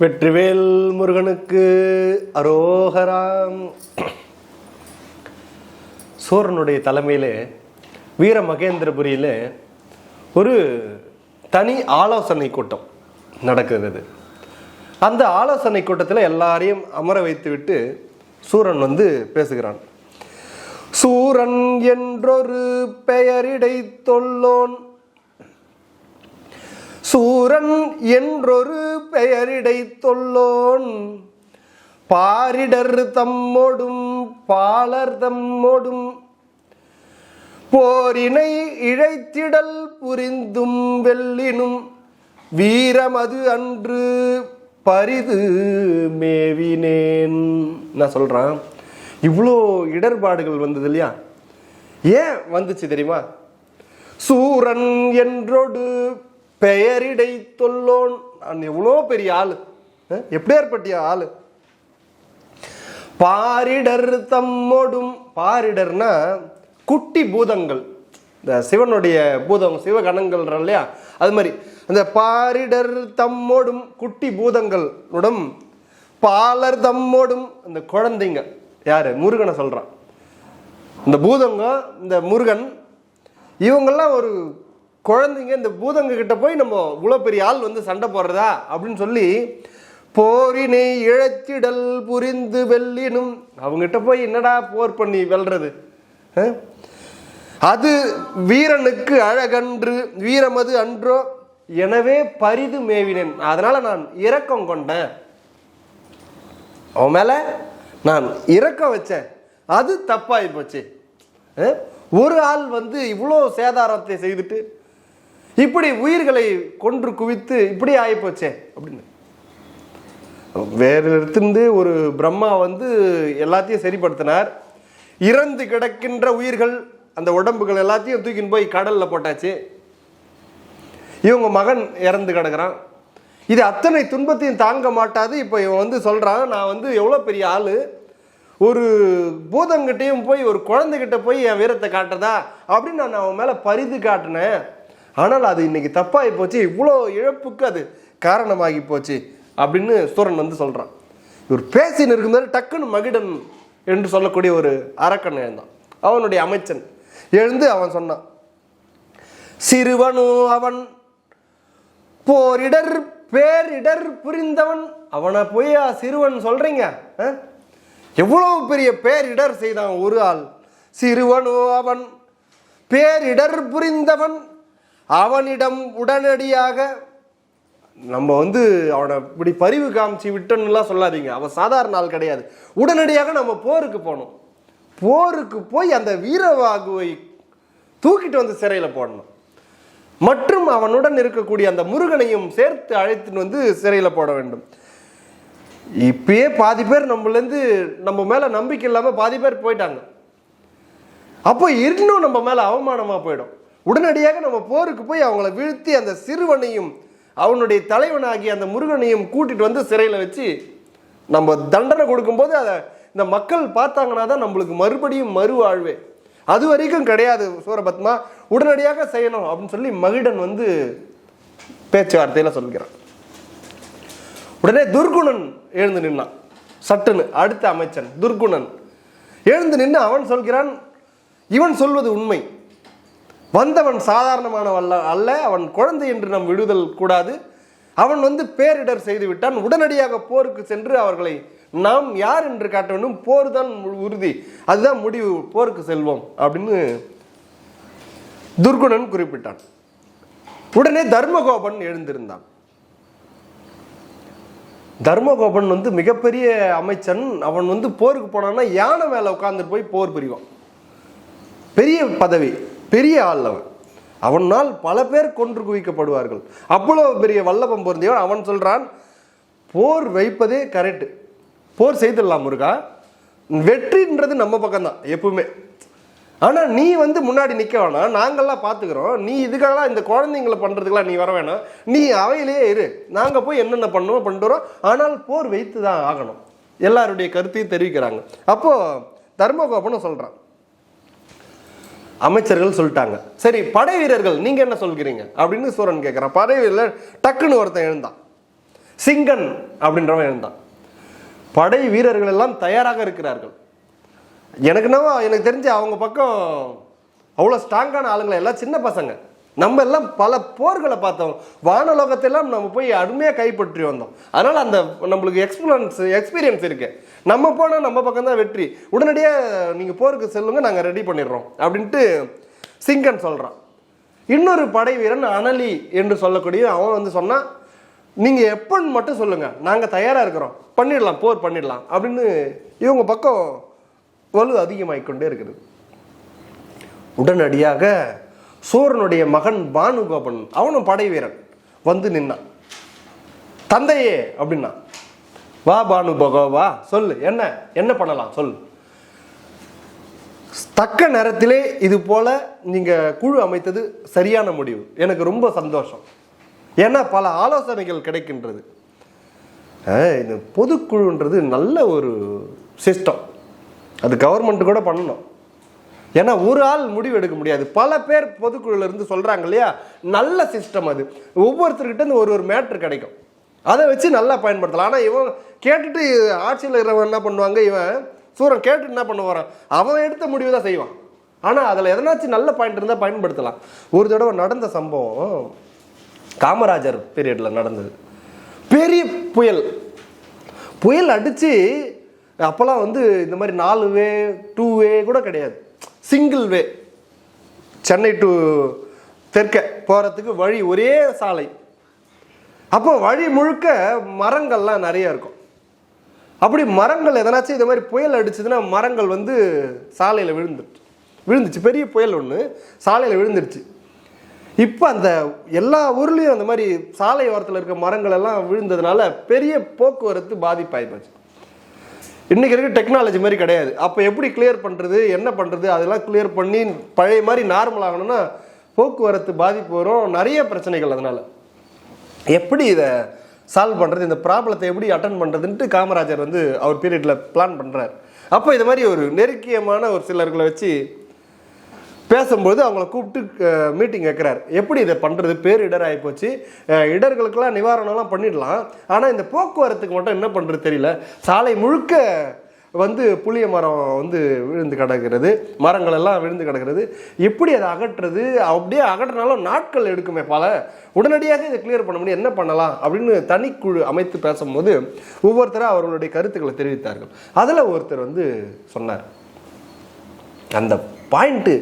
வெற்றிவேல் முருகனுக்கு அரோகராம். சூரனுடைய தலைமையில் வீர மகேந்திரபுரியில் ஒரு தனி ஆலோசனை கூட்டம் நடக்கிறது. அந்த ஆலோசனை கூட்டத்தில் எல்லாரையும் அமர வைத்துவிட்டு சூரன் வந்து பேசுகிறான். சூரன் என்றொரு பெயரிடை தொல்லோன். சூரன் என்றொரு பெயரிடை தொல்லோன். பாரிடர் தம்மோடும் பாலர் தம்மோடும் போரினை இழைத்திடல் புரிந்தும் வெல்லினும் வீரமது அன்று பரிது மேவினேன். நான் சொல்றேன். இவ்வளோ இடர்பாடுகள் வந்தது இல்லையா? ஏன் வந்துச்சு தெரியுமா? சூரன் என்றோடு பெயரிடை தொல்லோன். நான் எவ்வளோ பெரிய ஆள். எப்படியாற்பட்டிய ஆள்? பாரிடர் தம்மோடும் பாரிடர்னா குட்டி பூதங்கள். இந்த சிவனுடைய பூதம் சிவகணங்கள் இல்லையா? அது மாதிரி. அந்த பாரிடர் தம்மோடும் குட்டி பூதங்களுடன் பாலர் தம்மோடும் அந்த குழந்தைங்க. யார்? முருகனை சொல்கிறான் இந்த பூதங்க இந்த முருகன் இவங்கெல்லாம் ஒரு குழந்தைங்க இந்த பூதங்க கிட்ட போய் நம்ம இவ்வளோ பெரிய ஆள் வந்து சண்டை போடுறதா? அப்படின்னு சொல்லி போரினை இழச்சிடல் புரிந்து வெல்லினும் அவங்ககிட்ட போய் என்னடா போர் பண்ணி வெல்றது? அது வீரனுக்கு அழகன்று வீரமது அன்றோ எனவே பரிது மேவினேன். அதனால நான் இரக்கம் கொண்டேன். அவன் மேல நான் இறக்க வச்சேன். அது தப்பாகி போச்சு. ஒரு ஆள் வந்து இவ்வளோ சேதாரத்தை செய்துட்டு இப்படி உயிர்களை கொன்று குவித்து இப்படி ஆகிப்போச்சே அப்படின்னு. வேற இடத்துலேருந்து ஒரு பிரம்மா வந்து எல்லாத்தையும் சரிப்படுத்தினார். இறந்து கிடக்கின்ற உயிர்கள் அந்த உடம்புகள் எல்லாத்தையும் தூக்கின்னு போய் கடலில் போட்டாச்சு. இவங்க மகன் இறந்து கிடக்கிறான். இது அத்தனை துன்பத்தையும் தாங்க மாட்டாது. இப்போ இவன் வந்து சொல்கிறான் நான் வந்து எவ்வளோ பெரிய ஆள்? ஒரு பூதங்கிட்டையும் போய் ஒரு குழந்தைகிட்ட போய் என் வீரத்தை காட்டுறதா? அப்படின்னு நான் அவன் மேலே பரிது காட்டினேன். ஆனால் அது இன்னைக்கு தப்பாகி போச்சு. இவ்வளோ இழப்புக்கு அது காரணமாகி போச்சு அப்படின்னு சூரன் வந்து சொல்கிறான் இவர் பேசின்னு இருக்கும்போது டக்குன்னு மகிடன் என்று சொல்லக்கூடிய ஒரு அரக்கன் எழுந்தான் அவனுடைய அமைச்சன். எழுந்து அவன் சொன்னான் சிறுவனு அவன் போரிடர் பேரிடர் புரிந்தவன் அவனை போய் சிறுவன் சொல்றீங்க ஆ? எவ்வளவு பெரிய பேரிடர் செய்தான் ஒரு ஆள். சிறுவனோ அவன். பேரிடர் புரிந்தவன் அவனிடம் உடனடியாக நம்ம வந்து அவனை இப்படி பரிவு காமிச்சு விட்டோன்னுலாம் சொல்லாதீங்க. அவன் சாதாரண ஆள் கிடையாது. உடனடியாக நம்ம போருக்கு போகணும். போருக்கு போய் அந்த வீரவாகுவை தூக்கிட்டு வந்து சிறையில் போடணும். மற்றும் அவனுடன் இருக்கக்கூடிய அந்த முருகனையும் சேர்த்து அழைத்துட்டு வந்து சிறையில் போட வேண்டும். இப்பயே பாதி பேர் நம்மளேருந்து நம்ம மேலே நம்பிக்கை இல்லாமல் பாதி பேர் போயிட்டாங்க. அப்போ இன்னும் நம்ம மேலே அவமானமாக போயிடும். உடனடியாக நம்ம போருக்கு போய் அவங்கள வீழ்த்தி அந்த சிறுவனையும் அவனுடைய தலைவனாகிய அந்த முருகனையும் கூட்டிகிட்டு வந்து சிறையில் வச்சு நம்ம தண்டனை கொடுக்கும்போது அதை இந்த மக்கள் பார்த்தாங்கன்னா தான் நம்மளுக்கு மறுபடியும் மறுவாழ்வே. அது வரைக்கும் கிடையாது சூரபத்மா. உடனடியாக செய்யணும் அப்படின்னு சொல்லி மகிடன் வந்து பேச்சுவார்த்தையில் சொல்கிறான். உடனே துர்குணன் எழுந்து நின்னான். சட்டுன்னு அடுத்த அமைச்சன் துர்குணன். எழுந்து நின்று அவன் சொல்கிறான் இவன் சொல்வது உண்மை. வந்தவன் சாதாரணமானவன் அல்ல அல்ல. அவன் குழந்தை என்று நம் விடுதல் கூடாது. அவன் வந்து பேரிடர் செய்து விட்டான். உடனடியாக போருக்கு சென்று அவர்களை நாம் யார் என்று காட்ட வேண்டும்? போர் தான் மு- உறுதி. அதுதான் முடிவு. போருக்கு செல்வோம் அப்படின்னு துர்குணன் குறிப்பிட்டான். உடனே தர்மகோபன் எழுந்திருந்தான். தர்மகோபன் வந்து மிகப்பெரிய அமைச்சன். அவன் வந்து போருக்கு போனான்னா யானை மேலே உட்காந்துட்டு போய் போர் புரிவான். பெரிய பதவி பெரிய ஆள் அவன். அவனால் பல பேர் கொன்று குவிக்கப்படுவார்கள். அவ்வளோ பெரிய வல்லபம் பொருந்தியவன். அவன் சொல்கிறான் போர் வைப்பதே கரெக்ட். போர் செய்திடலாம் முருகா. வெற்றின்றது நம்ம பக்கம்தான் எப்பவுமே. ஆனால் நீ வந்து முன்னாடி நிற்க வேணாம். நாங்கள்லாம் பார்த்துக்குறோம் நீ இதுக்கெல்லாம் இந்த குழந்தைங்களை பண்ணுறதுக்கெல்லாம் நீ வர வேணாம். நீ அவையிலேயே இரு. நாங்கள் போய் என்னென்ன பண்ணுவோம் பண்ணுறோம் ஆனால் போர் வைத்து தான் ஆகணும். எல்லாருடைய கருத்தையும் தெரிவிக்கிறாங்க. அப்போது தர்மகோபனும் சொல்கிறான் அமைச்சர்கள் சொல்லிட்டாங்க. சரி படை வீரர்கள் நீங்கள் என்ன சொல்கிறீங்க? அப்படின்னு சூரன் கேட்குறான் படை வீரர் டக்குன்னு ஒருத்தன் எழுந்தான். சிங்கன் அப்படின்றவன் எழுந்தான். படை வீரர்கள் எல்லாம் தயாராக இருக்கிறார்கள். எனக்கு என்னவோ எனக்கு தெரிஞ்சு அவங்க பக்கம் அவ்வளோ ஸ்ட்ராங்கான ஆளுங்களை? எல்லாம் சின்ன பசங்க. நம்ம எல்லாம் பல போர்களை பார்த்தோம். வானலோகத்தெல்லாம் நம்ம போய் அருமையாக கைப்பற்றி வந்தோம். அதனால் அந்த நம்மளுக்கு எக்ஸ்பீரியன்ஸ் எக்ஸ்பீரியன்ஸ் இருக்குது நம்ம போனால் நம்ம பக்கம் தான் வெற்றி. உடனடியாக நீங்கள் போருக்கு செல்லுங்க நாங்கள் ரெடி பண்ணிடுறோம். அப்படின்ட்டு சிங்கன் சொல்கிறான் இன்னொரு படை வீரன் அனலி என்று சொல்லக்கூடிய அவன் வந்து சொன்னால் நீங்கள் எப்போன்னு மட்டும் சொல்லுங்கள் நாங்கள் தயாராக இருக்கிறோம். பண்ணிடலாம் போர் பண்ணிடலாம் அப்படின்னு இவங்க பக்கம் வலு அதிகமாகிக் கொண்டே இருக்கிறது உடனடியாக சூரனுடைய மகன் பானுகோபன் அவனும் படை வீரன் வந்து நின்னான். தந்தையே அப்படின்னா வா பானு வா சொல்லு என்ன என்ன பண்ணலாம் சொல் தக்க நேரத்திலே இது போல நீங்கள் குழு அமைத்தது சரியான முடிவு. எனக்கு ரொம்ப சந்தோஷம். ஏன்னா பல ஆலோசனைகள் கிடைக்கின்றது. இந்த பொதுக்குழுன்றது நல்ல ஒரு சிஸ்டம் அது கவர்மெண்ட் கூட பண்ணணும். ஏன்னா ஒரு ஆள் முடிவு எடுக்க முடியாது. பல பேர் பொதுக்குழுல இருந்து சொல்கிறாங்க இல்லையா? நல்ல சிஸ்டம் அது. ஒவ்வொருத்தர்கிட்ட ஒரு ஒரு மேட்ரு கிடைக்கும். அதை வச்சு நல்லா பயன்படுத்தலாம். ஆனால் இவன் கேட்டுட்டு ஆட்சியில் இருக்கிறவன் என்ன பண்ணுவாங்க? இவன் சூரன் கேட்டுட்டு என்ன பண்ணுவான் அவன் எடுத்த முடிவு தான் செய்வான். ஆனால் அதில் எதனாச்சும் நல்ல பாயிண்ட் இருந்தால் பயன்படுத்தலாம். ஒரு தடவை நடந்த சம்பவம் காமராஜர் பீரியடில் நடந்தது. பெரிய புயல். புயல் அடித்து அப்போல்லாம் வந்து இந்த மாதிரி நாலு வே டூ வே கூட கிடையாது. சிங்கிள் வே சென்னை டு தெற்க போகிறதுக்கு வழி ஒரே சாலை. அப்போ வழி முழுக்க மரங்கள்லாம் நிறைய இருக்கும். அப்படி மரங்கள் எதனாச்சும் இந்த மாதிரி புயல் அடிச்சதுன்னா மரங்கள் வந்து சாலையில் விழுந்துருச்சு. விழுந்துச்சு. பெரிய புயல் ஒன்று சாலையில் விழுந்துருச்சு. இப்போ அந்த எல்லா ஊர்லேயும் அந்த மாதிரி சாலை ஓரத்தில் இருக்க மரங்கள் எல்லாம் விழுந்ததுனால பெரிய போக்குவரத்து பாதிப்பாகி போச்சு இருக்க டெக்னாலஜி மாதிரி கிடையாது. அப்போ எப்படி கிளியர் பண்ணுறது என்ன பண்ணுறது அதெல்லாம் கிளியர் பண்ணி பழைய மாதிரி நார்மல் ஆகணும்னா போக்குவரத்து பாதிப்பு வரும். நிறைய பிரச்சனைகள் அதனால். எப்படி இதை சால்வ் பண்ணுறது இந்த ப்ராப்ளத்தை எப்படி அட்டன் பண்ணுறதுன்ட்டு காமராஜர் வந்து அவர் பீரியடில் பிளான் பண்ணுறார் அப்போ இது மாதிரி ஒரு நெருக்கியமான ஒரு சிலர்களை வச்சு பேசும்போது அவங்கள கூப்பிட்டு மீட்டிங் வைக்கிறார். எப்படி இதை பண்ணுறது பேரிடர் ஆகிப்போச்சு போச்சு. இடர்களுக்கெல்லாம் நிவாரணம்லாம் பண்ணிடலாம். ஆனால் இந்த போக்குவரத்துக்கு மட்டும் என்ன பண்ணுறது தெரியல. சாலை முழுக்க வந்து புளிய மரம் வந்து விழுந்து கிடக்கிறது. மரங்கள் எல்லாம் விழுந்து கிடக்கிறது. எப்படி அதை அகற்றுறது அப்படியே அகற்றினாலும் நாட்கள் எடுக்குமே பல. உடனடியாக இதை கிளியர் பண்ண முடியும். என்ன பண்ணலாம்? அப்படின்னு தனிக்குழு அமைத்து பேசும்போது ஒவ்வொருத்தரும் அவர்களுடைய கருத்துக்களை தெரிவித்தார்கள். அதில் ஒருத்தர் வந்து சொன்னார். அந்த பாயிண்ட்டு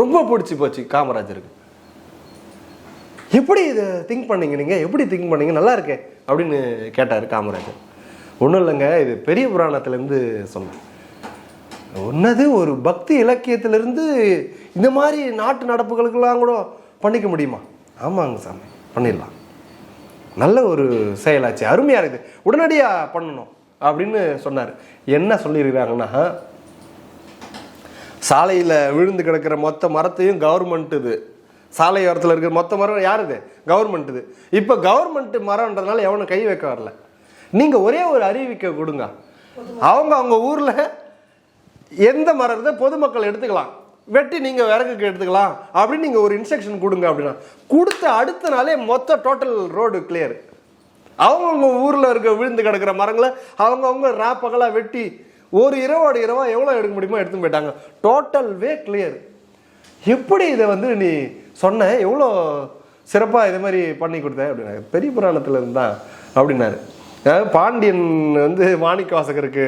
ரொம்ப பிடிச்சி போச்சு காமராஜருக்கு. எப்படி இதை திங்க் பண்ணீங்க நீங்கள் எப்படி திங்க் பண்ணீங்க? நல்லா இருக்கே அப்படின்னு கேட்டார் காமராஜர். ஒன்றும் இல்லைங்க இது பெரிய புராணத்துலேருந்து சொன்னேன். ஒன்னது ஒரு பக்தி இலக்கியத்திலிருந்து இந்த மாதிரி நாட்டு நடப்புகளுக்கெல்லாம் கூட பண்ணிக்க முடியுமா? ஆமாங்க சாமி பண்ணிடலாம். நல்ல ஒரு செயலாச்சு அருமையாக இருக்குது. உடனடியாக பண்ணணும் அப்படின்னு சொன்னார். என்ன சொல்லியிருக்கிறாங்கன்னா சாலையில் விழுந்து கிடக்கிற மொத்த மரத்தையும் கவர்மெண்ட் இது. சாலையோரத்தில் இருக்கிற மொத்த மரம் யார் இது கவர்மெண்ட் இது. இப்போ கவர்மெண்ட் மரம்ன்றதுனால எவனும் கை வைக்க வரல. நீங்கள் ஒரே ஒரு அறிவிக்க கொடுங்க. அவங்க அவங்க ஊரில் எந்த மரம் இருந்தால் பொதுமக்கள் எடுத்துக்கலாம். வெட்டி நீங்கள் விறகுக்கு எடுத்துக்கலாம். அப்படின்னு நீங்கள் ஒரு இன்ஸ்ட்ரக்ஷன் கொடுங்க அப்படின்னா. கொடுத்த அடுத்த நாளே மொத்த டோட்டல் ரோடு கிளியர் அவங்கவுங்க ஊரில் இருக்க விழுந்து கிடக்கிற மரங்களை அவங்கவுங்க ராப்பகலாக வெட்டி ஒரு இரவோட இரவா எவ்வளோ எடுக்க முடியுமோ எடுத்து போயிட்டாங்க. டோட்டல் வே கிளியர் எப்படி இதை வந்து நீ சொன்ன? எவ்வளோ சிறப்பாக இது மாதிரி பண்ணி கொடுத்த? அப்படின்னாரு. பெரிய புராணத்தில் இருந்தா அப்படின்னாரு. அதாவது பாண்டியன் வந்து மாணிக்க வாசகருக்கு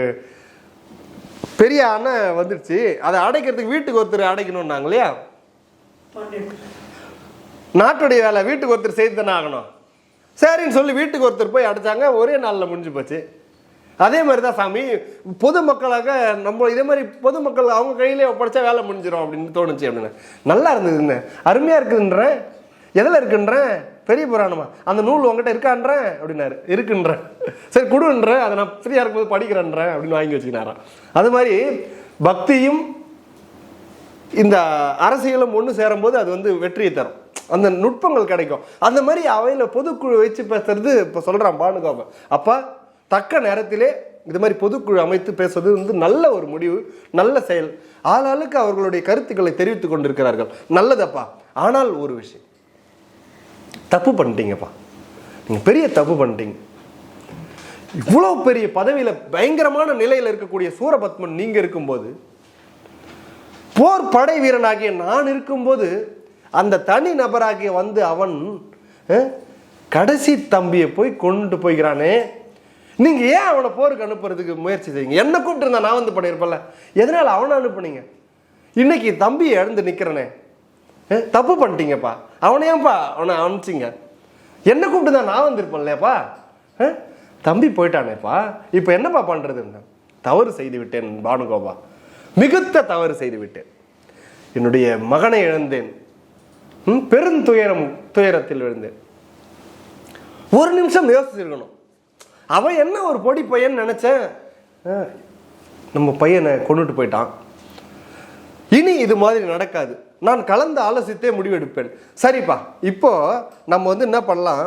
பெரிய அணை வந்துடுச்சு அதை அடைக்கிறதுக்கு வீட்டுக்கு ஒருத்தர் அடைக்கணும்னாங்க இல்லையா? நாட்டுடைய வேலை வீட்டுக்கு ஒருத்தர் செய்து தானே ஆகணும். சரின்னு சொல்லி வீட்டுக்கு ஒருத்தர் போய் அடைச்சாங்க. ஒரே நாளில் முடிஞ்சு போச்சு. அதே மாதிரி தான் சாமி. பொதுமக்களாக நம்ம இதே மாதிரி பொதுமக்கள் அவங்க கையிலே ஒப்படைச்சா வேலை முடிஞ்சிடும் அப்படின்னு தோணுச்சு அப்படின்னு. நல்லா இருந்ததுன்னு. அருமையாக இருக்குதுன்றேன் எதில் இருக்குன்றேன் பெரிய புராணமா. அந்த நூல் உங்ககிட்ட இருக்கான்றேன் அப்படின்னாரு. இருக்குன்றேன் சரி கொடுன்றேன் அதை நான் ஃப்ரீயாக இருக்கும்போது படிக்கிறேன்றேன் அப்படின்னு வாங்கி வச்சுக்கினாரான் அது மாதிரி பக்தியும் இந்த அரசியலும் ஒன்று சேரும்போது அது வந்து வெற்றியை தரும். அந்த நுட்பங்கள் கிடைக்கும். அந்த மாதிரி அவையில் பொதுக்குழு வச்சு பேசுறது இப்போ சொல்கிறான் பானுகோபன். அப்போ தக்க நேரத்திலே இது மாதிரி பொதுக்குழு அமைத்து பேசுவது வந்து நல்ல ஒரு முடிவு நல்ல செயல். ஆளாளுக்கு அவர்களுடைய கருத்துக்களை தெரிவித்துக் கொண்டிருக்கிறார்கள். நல்லதப்பா? ஆனால் ஒரு விஷயம். தப்பு பண்ணிட்டீங்கப்பா. நீங்க பெரிய தப்பு பண்ணிட்டீங்க. இவ்வளவு பெரிய பதவியில பயங்கரமான நிலையில் இருக்கக்கூடிய சூரபத்மன் நீங்க இருக்கும்போது போர் படை வீரனாகிய நான் இருக்கும்போது அந்த தனி நபராகிய வந்து அவன் கடைசி தம்பியை போய் கொண்டு போய்கிறானே நீங்கள் ஏன் அவனை போருக்கு அனுப்புறதுக்கு முயற்சி செய்யுங்க என்ன கூப்பிட்டுருந்தா நான் வந்து பண்ணியிருப்பேன்ல. எதனால் அவனை அனுப்புனீங்க? இன்னைக்கு தம்பியை இழந்து நிற்கிறனே தப்பு பண்ணிட்டீங்கப்பா. அவனை ஏன்ப்பா அவனை அனுப்பிச்சிங்க? என்ன கூப்பிட்டு தான் நான் வந்திருப்பேன்லையாப்பா? தம்பி போயிட்டானேப்பா. இப்போ என்னப்பா பண்ணுறதுன்னு தவறு செய்து விட்டேன் பானுகோபா. மிகுத்த தவறு செய்து விட்டேன். என்னுடைய மகனை இழந்தேன். ம், பெருந்துயரம் துயரத்தில் விழுந்தேன். ஒரு நிமிஷம் யோசிச்சிருக்கணும். அவன் என்ன ஒரு பொடி பையன் நினச்சேன்? நம்ம பையனை கொண்டுட்டு போயிட்டான். இனி இது மாதிரி நடக்காது. நான் கலந்து ஆலோசித்தே முடிவெடுப்பேன். சரிப்பா இப்போ நம்ம வந்து என்ன பண்ணலாம்?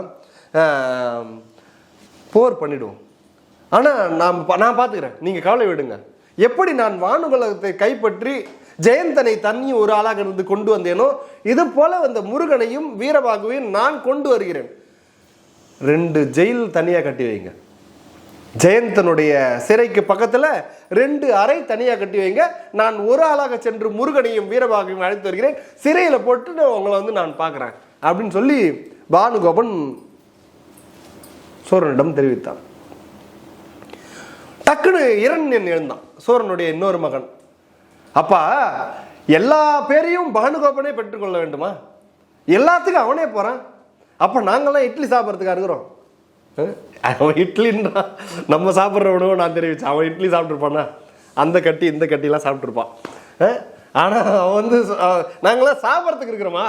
போர் பண்ணிடுவோம். ஆனால் நான் நான் பார்த்துக்கிறேன் நீங்கள் கவலை விடுங்க. எப்படி நான் வானுகலத்தை கைப்பற்றி ஜெயந்தனை தண்ணி ஒரு ஆளாக இருந்து கொண்டு வந்தேனோ இது போல அந்த முருகனையும் வீரபாகுவையும் நான் கொண்டு வருகிறேன். ரெண்டு ஜெயில் தனியாக கட்டி வைங்க. ஜெயந்தனுடைய சிறைக்கு பக்கத்தில் ரெண்டு அறை தனியாக கட்டி வைங்க. நான் ஒரு ஆளாக சென்று முருகனையும் வீரபாகையும் அழைத்து வருகிறேன். சிறையில் போட்டு உங்களை வந்து நான் பார்க்குறேன். அப்படின்னு சொல்லி பானுகோபன் சூரனிடம் தெரிவித்தான். டக்குன்னு இரண்யன் எழுந்தான். சூரனுடைய இன்னொரு மகன். அப்பா எல்லா பேரையும் பானுகோபனே பெற்றுக்கொள்ள வேண்டுமா? எல்லாத்துக்கும் அவனே போகிறான் அப்போ நாங்கள்லாம் இட்லி சாப்பிட்றதுக்காக இருக்கிறோம். அவன் இட்லின்னா நம்ம சாப்பிட்ற உணவு நான் தெரிவிச்சேன். அவன் இட்லி சாப்பிட்ருப்பானா அந்த கட்டி இந்த கட்டிலாம் சாப்பிட்ருப்பான் ஆனால் அவன் வந்து நாங்களாம் சாப்பிட்றதுக்கு இருக்கிறோமா?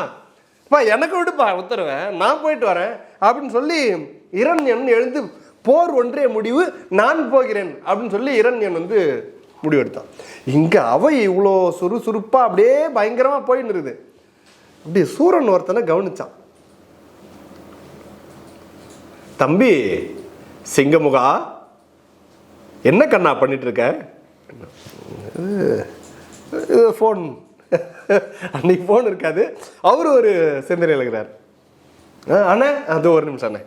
இப்போ எனக்கு விடுப்பா உத்தரவை நான் போயிட்டு வரேன் அப்படின்னு சொல்லி இரண்யன் எழுந்து போர் ஒன்றே முடிவு நான் போகிறேன். அப்படின்னு சொல்லி இரண்யன் வந்து முடிவெடுத்தான். இங்கே அவை இவ்வளோ சுறுசுறுப்பாக அப்படியே பயங்கரமாக போயின்னு இருக்குது. அப்படியே சூரன் ஒருத்தனை கவனிச்சான். தம்பி சிங்கமுகா என்ன கண்ணா பண்ணிட்டு ஃபோன் அன்னைக்கு ஃபோன் இருக்காது. அவர் ஒரு சிந்தனை இருக்கிறார் ஆ, அண்ணே அது ஒரு நிமிஷம் அண்ணே.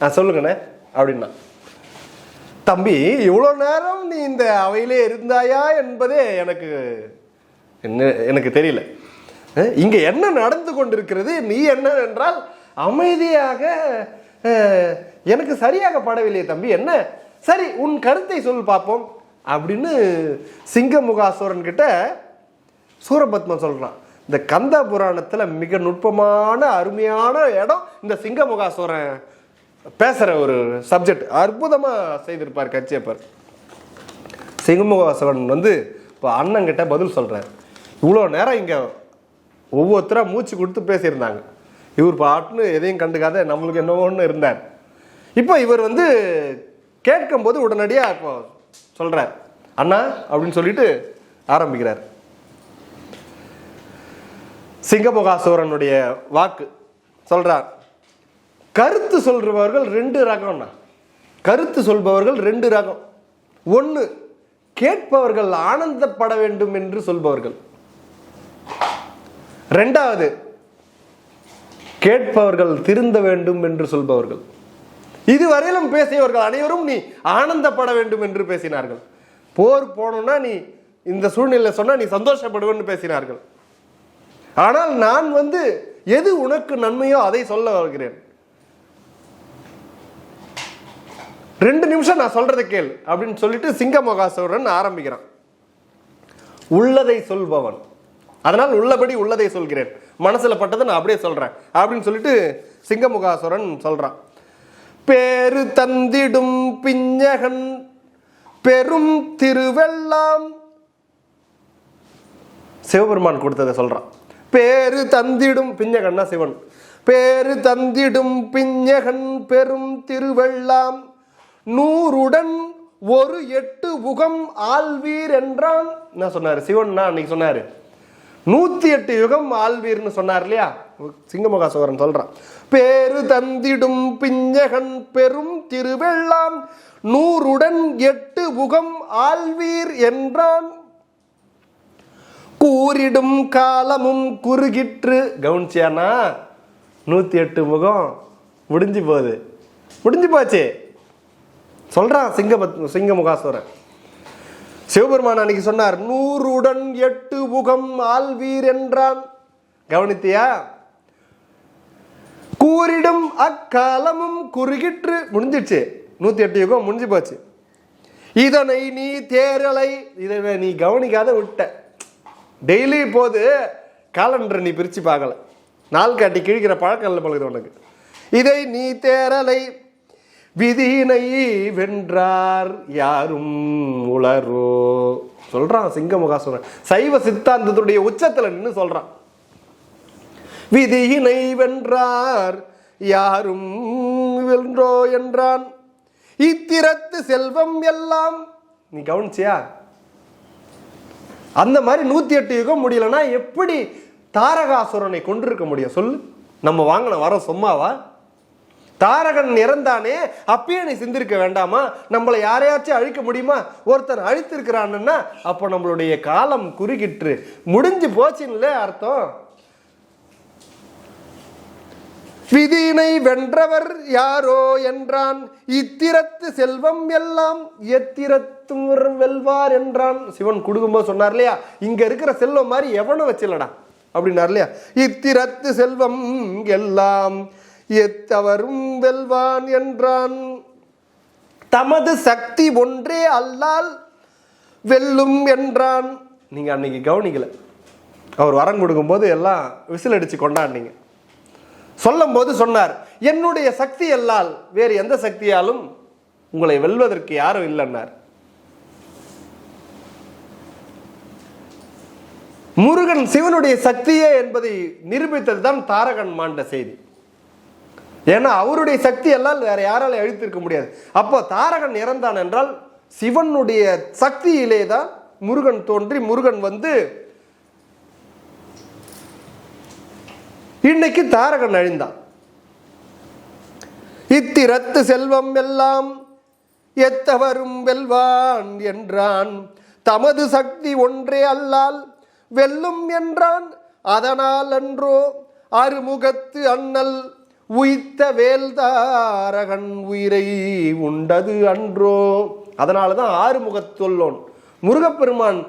ஆ சொல்லுங்கண்ணே அப்படின்னா. தம்பி இவ்வளோ நேரம் நீ இந்த அவையிலே இருந்தாயா என்பதே எனக்கு என்ன எனக்கு தெரியல. இங்கே என்ன நடந்து கொண்டிருக்கிறது நீ என்ன என்றால் அமைதியாக எனக்கு சரியாக படவில்லையே தம்பி. என்ன? சரி உன் கருத்தை சொல் பார்ப்போம் அப்படின்னு சிங்கமுகாசுரன் கிட்ட சூரபத்மன் சொல்கிறான் இந்த கந்த புராணத்தில் மிக நுட்பமான அருமையான இடம் இந்த சிங்கமுகாசுரன் பேசுகிற ஒரு சப்ஜெக்ட் அற்புதமாக செய்திருப்பார் கட்சியப்பர் சிங்கமுகாசுரன் வந்து இப்போ அண்ணங்கிட்ட பதில் சொல்கிறார் இவ்வளோ நேரம் இங்கே ஒவ்வொருத்தராக மூச்சு கொடுத்து பேசியிருந்தாங்க. இவர் பாட்டுன்னு எதையும் கண்டுக்காத நம்மளுக்கு என்னவோன்னு இருந்தார். இப்போ இவர் வந்து கேட்கும்போது உடனடியாக இப்போ சொல்கிறார் அண்ணா அப்படின்னு சொல்லிட்டு ஆரம்பிக்கிறார். சிங்கமுகாசுவரனுடைய வாக்கு சொல்கிறார் கருத்து சொல்கிறவர்கள் ரெண்டு ரகம்னா கருத்து சொல்பவர்கள் ரெண்டு ரகம். ஒன்று கேட்பவர்கள் ஆனந்தப்பட வேண்டும் என்று சொல்பவர்கள். ரெண்டாவது கேட்பவர்கள் திருந்த வேண்டும் என்று சொல்பவர்கள். இதுவரையிலும் பேசியவர்கள் அனைவரும் நீ ஆனந்தப்பட வேண்டும் என்று பேசினார்கள். போர் போனோம்னா நீ இந்த சூழ்நிலை சொன்னா நீ சந்தோஷப்படுவேன்னு பேசினார்கள். ஆனால் நான் வந்து எது உனக்கு நன்மையோ அதை சொல்ல வருகிறேன். ரெண்டு நிமிஷம் நான் சொல்றதை கேள் அப்படின்னு சொல்லிட்டு சிங்கமகாசுரன் ஆரம்பிக்கிறான். உள்ளதை சொல்பவன். அதனால் உள்ளபடி உள்ளதை சொல்கிறேன். மனசில் பட்டதை நான் அப்படியே சொல்கிறேன் அப்படின்னு சொல்லிட்டு சிங்கமுகாசுரன் சொல்கிறான் பேரு தந்திடும் பிஞ்சகன் பெரும் திருவெல்லாம் சிவபெருமான் கொடுத்ததை சொல்கிறான் பேரு தந்திடும் பிஞ்சகன்னா சிவன். பேரு தந்திடும் பிஞ்சகன் பெரும் திருவெல்லாம் நூறுடன் ஒரு எட்டு உகம் ஆள்வீர் என்றான். என்ன சொன்னார்? சிவன் அன்னைக்கு சொன்னார். நூத்தி எட்டு யுகம் ஆழ்வீர்னு சொன்னார் இல்லையா? சிங்கமுகாசுவரன் சொல்றான். பேரு தந்திடும் பிஞ்சகன் பெரும் திருவெள்ளாம் நூறுடன் எட்டு உகம் ஆழ்வீர் என்றான். கூறிடும் காலமும் குறுகிற்று. கவனிச்சியானா நூத்தி எட்டு முகம் முடிஞ்சு போகுது. முடிஞ்சு போச்சு. சொல்றான் சிங்க சிங்க முகாசுரன் சிவபெருமான் அன்னைக்கு சொன்னார் நூறுடன் எட்டு முகம் ஆள்வீர் என்றான். கவனித்தியா? கூறிடும் அக்காலமும் குறுகிற்று. முடிஞ்சிடுச்சு. நூத்தி எட்டு யுகம் முடிஞ்சு போச்சு. இதனை நீ தேரலை இதை நீ கவனிக்காத விட்ட. டெய்லி போது காலண்டரை நீ பிரித்து பார்க்கல. நாள் காட்டி கிழிக்கிற பழக்கம் இல்லை பழகுது உனக்கு. இதை நீ தேரலை விதியினை வென்றார் யாரும் உளரோ. சொல்றான் சிங்கமுகாசுரன் சைவ சித்தாந்தத்துடைய உச்சத்துல நின்று சொல்றான். விதியினை வென்றார் யாரும் வென்றோ என்றான். இத்திரத்து செல்வம் எல்லாம். நீ கவனிச்சியா? அந்த மாதிரி நூத்தி எட்டு யுகம் முடியலன்னா எப்படி தாரகாசுரனை கொண்டிருக்க முடியும்? சொல்லு. நம்ம வாங்கின வரோம் சும்மாவா? தாரகன் இறந்தானே அப்பயே நீ சிந்திருக்க வேண்டாமா? நம்மளை யாரையாச்சும் அழிக்க முடியுமா? ஒருத்தன் அழித்திருக்கிறான்னா அப்போ நம்மளுடைய காலம் குறுகிற்று. முடிஞ்சு போச்சுன்னு அர்த்தம்? விதியினை வென்றவர் யாரோ என்றான். இத்திரத்து செல்வம் எல்லாம் எத்திரத்தும் வெல்வார் என்றான். சிவன் கொடுக்கும்போது சொன்னார் இல்லையா? இங்க இருக்கிற செல்வம் மாதிரி எவனும் வச்சிடலடா அப்படின்னார் இல்லையா? இத்திரத்து செல்வம் எல்லாம் எத்தவரும் வெல்வான் என்றான். தமது சக்தி ஒன்றே அல்லால் வெல்லும் என்றான். நீங்கள் அன்னைக்கு கவனிக்கல. அவர் வரம் கொடுக்கும்போது எல்லாம் விசில் அடித்து கொண்டாடினீங்க. சொல்லும் போது சொன்னார் என்னுடைய சக்தி அல்லால் வேறு எந்த சக்தியாலும் உங்களை வெல்வதற்கு யாரும் இல்லைன்னார். முருகன் சிவனுடைய சக்தியே என்பதை நிரூபித்தது தான் தாரகன் மாண்ட செய்தி. ஏன்னா அவருடைய சக்தி எல்லாம் வேற யாரால அழித்திருக்க முடியாது. அப்போ தாரகன் இறந்தான் என்றால் சிவனுடைய சக்தியிலே தான் முருகன் தோன்றி முருகன் வந்து இன்னைக்கு தாரகன் அழிந்தான். இத்திரத்து செல்வம் எல்லாம் எத்தவரும் வெல்வான் என்றான். தமது சக்தி ஒன்றே அல்லால் வெல்லும் என்றான். அதனால் அன்றோ அருமுகத்து அண்ணல் உய்த்த வேல்தாரகன் உயிரை உண்டது அன்றோ. அதனால தான் ஆறுமுகத்தொல்லோன் முருகப்பெருமான்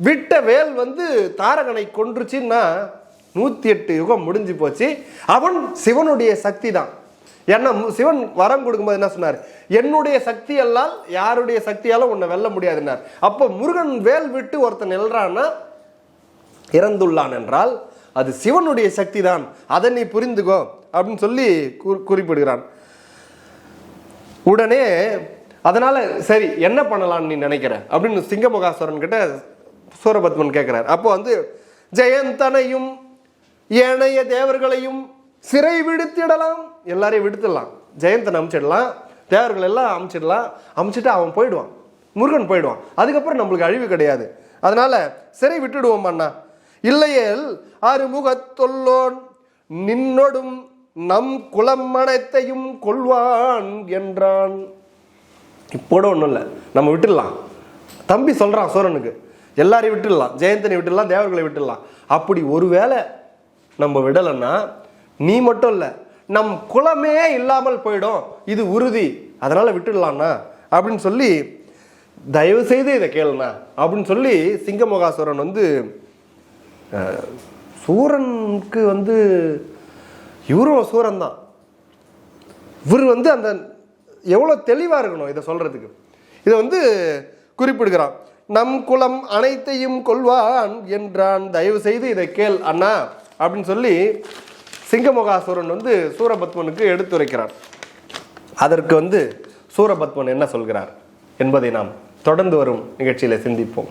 விட்ட வேல் வந்து தாரகனை கொன்றுச்சின்னா நூற்றி எட்டு யுகம் முடிஞ்சு போச்சு. அவன் சிவனுடைய சக்தி தான் ஏன்னா மு- சிவன் வரம் கொடுக்கும்போது என்ன சொன்னார்? என்னுடைய சக்தி எல்லாம் யாருடைய சக்தியாலும் உன்னை வெல்ல முடியாதுன்னார். அப்போ முருகன் வேல் விட்டு ஒருத்தன் நில்றான்னா இறந்துள்ளான் என்றால் அது சிவனுடைய சக்தி தான் அதை நீ புரிந்துகோ அப்படின்னு சொல்லி குறிப்பிடுகிறான். உடனே அதனால சரி என்ன பண்ணலாம்னு நீ நினைக்கிற? அப்படின்னு சிங்கமுகாசுரன் கிட்ட சூரபத்மன் கேட்கிறார் அப்போ வந்து ஜெயந்தனையும் ஏனைய தேவர்களையும் சிறை விடுத்திடலாம். எல்லாரையும் விடுத்துடலாம். ஜெயந்தனை அமுச்சிடலாம். தேவர்கள் எல்லாம் அமுச்சிடலாம். அமுச்சிட்டு அவன் போயிடுவான். முருகன் போயிடுவான். அதுக்கப்புறம் நம்மளுக்கு அழிவு கிடையாது. அதனால சிறை விட்டுடுவோம் அண்ணா. இல்லையேல் அறுமுகத்தொல்லோன் நின்னொடும் நம் குலம் அனைத்தையும் கொள்வான் என்றான். இப்போட ஒன்றும் இல்லை. நம்ம விட்டுடலாம். தம்பி சொல்கிறான் சூரனுக்கு எல்லாரையும் விட்டுடலாம். ஜெயந்தனை விட்டுடலாம் தேவர்களை விட்டுடலாம். அப்படி ஒருவேளை நம்ம விடலைன்னா நீ மட்டும் இல்லை நம் குலமே இல்லாமல் போயிடும். இது உறுதி. அதனால் விட்டுடலாம்ண்ணா அப்படின்னு சொல்லி தயவு செய்து இதை கேளுண்ணா. அப்படின்னு சொல்லி சிங்கமோகாசுரன் வந்து சூரனுக்கு வந்து இவரும் சூரன் தான் இவர் வந்து அந்த எவ்வளோ தெளிவாக இருக்கணும் இதை சொல்கிறதுக்கு இதை வந்து குறிப்பிடுகிறான். நம் குலம் அனைத்தையும் கொள்வான் என்றான். தயவு செய்து இதை கேள் அண்ணா அப்படின்னு சொல்லி சிங்கமுகாசுரன் வந்து சூரபத்மனுக்கு எடுத்துரைக்கிறார். அதற்கு வந்து சூரபத்மன் என்ன சொல்கிறார் என்பதை நாம் தொடர்ந்து வரும் நிகழ்ச்சியில் சிந்திப்போம்.